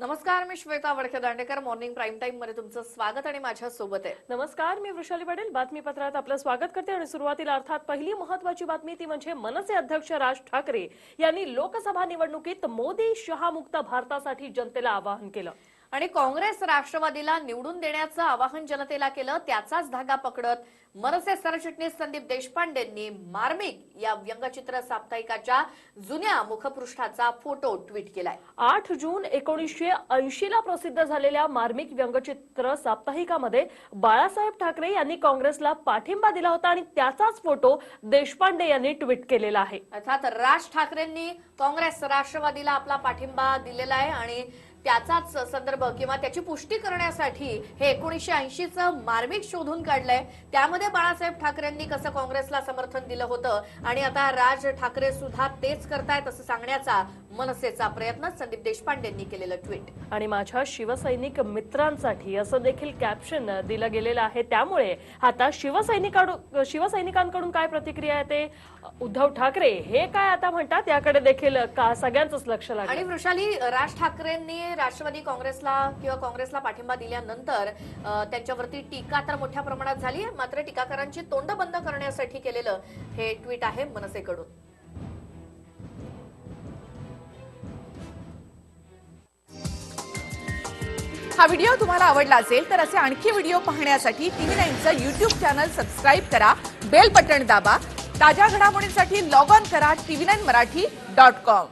नमस्कार मी Shweta Wadke Dandekar morning prime टाइममध्ये तुमचं स्वागत आणि माझ्या सोबत आहे. नमस्कार मी वृषाली पटेल. बातमीपत्रात आपलं स्वागत करते आणि सुरुवातीला अर्थात पहिली महत्वाची बातमी ती म्हणजे मनसे अध्यक्ष राज ठाकरे यांनी लोकसभा निवडणुकीत मोदी शहा मुक्त भारतासाठी जनतेला आवाहन केलं. आणि काँग्रेस राष्ट्रवादीला निवडून देण्याचं आवाहन जनतेला केलं त्याचाच धागा पकडत मनसे सरचिटणीस संदीप देशपांडेंनी मार्मिक या व्यंगचित्र साप्ताहिकाच्या जुन्या मुखपृष्ठाचा फोटो ट्विट केलाय. आठ जून एकोणीसशे ऐंशी ला प्रसिद्ध झालेल्या मार्मिक व्यंगचित्र साप्ताहिकामध्ये बाळासाहेब ठाकरे यांनी काँग्रेसला पाठिंबा दिला होता आणि त्याचाच फोटो देशपांडे यांनी ट्विट केलेला आहे. अर्थात राज ठाकरेंनी काँग्रेस राष्ट्रवादीला आपला पाठिंबा दिलेला आहे आणि त्याचाच संदर्भ किंवा त्याची पुष्टी करण्यासाठी हे एकोणीसशे ऐंशीचं मार्मिक शोधून काढलंय. त्यामध्ये बाळासाहेब ठाकरेंनी कसं काँग्रेसला समर्थन दिलं होतं आणि आता राज ठाकरे सुद्धा तेच करतायत असं सांगण्याचा मनसेचा प्रयत्न संदीप देशपांडेंनी केलेलं ट्विट. आणि माझ्या शिवसैनिक मित्रांसाठी असं देखील कॅप्शन दिलं गेलेलं आहे. त्यामुळे आता शिवसैनिकांकडून शिवसैनिकांकडून काय प्रतिक्रिया येते? उद्धव ठाकरे हे काय आता म्हणतात? याकडे देखील का सगळ्यांचंच लक्ष आणि लागलं वृषाली राज ठाकरेंनी राष्ट्रवादी काँग्रेसला किंवा काँग्रेसला पाठिंबा दिल्यानंतर त्यांच्यावरती टीका तर मोठ्या प्रमाणात झाली आहे. मात्र टीकाकारांची तोंड बंद करण्यासाठी केलेलं हे ट्विट आहे मनसेकडून. हा व्हिडिओ तुम्हाला आवडला असेल तर असे आणखी व्हिडिओ पाहण्यासाठी टीव्ही नाईनचं युट्यूब चॅनल सबस्क्राईब करा बेल बटन दाबा ताज्या घडामोडींसाठी लॉग ऑन करा TV nine Marathi dot com.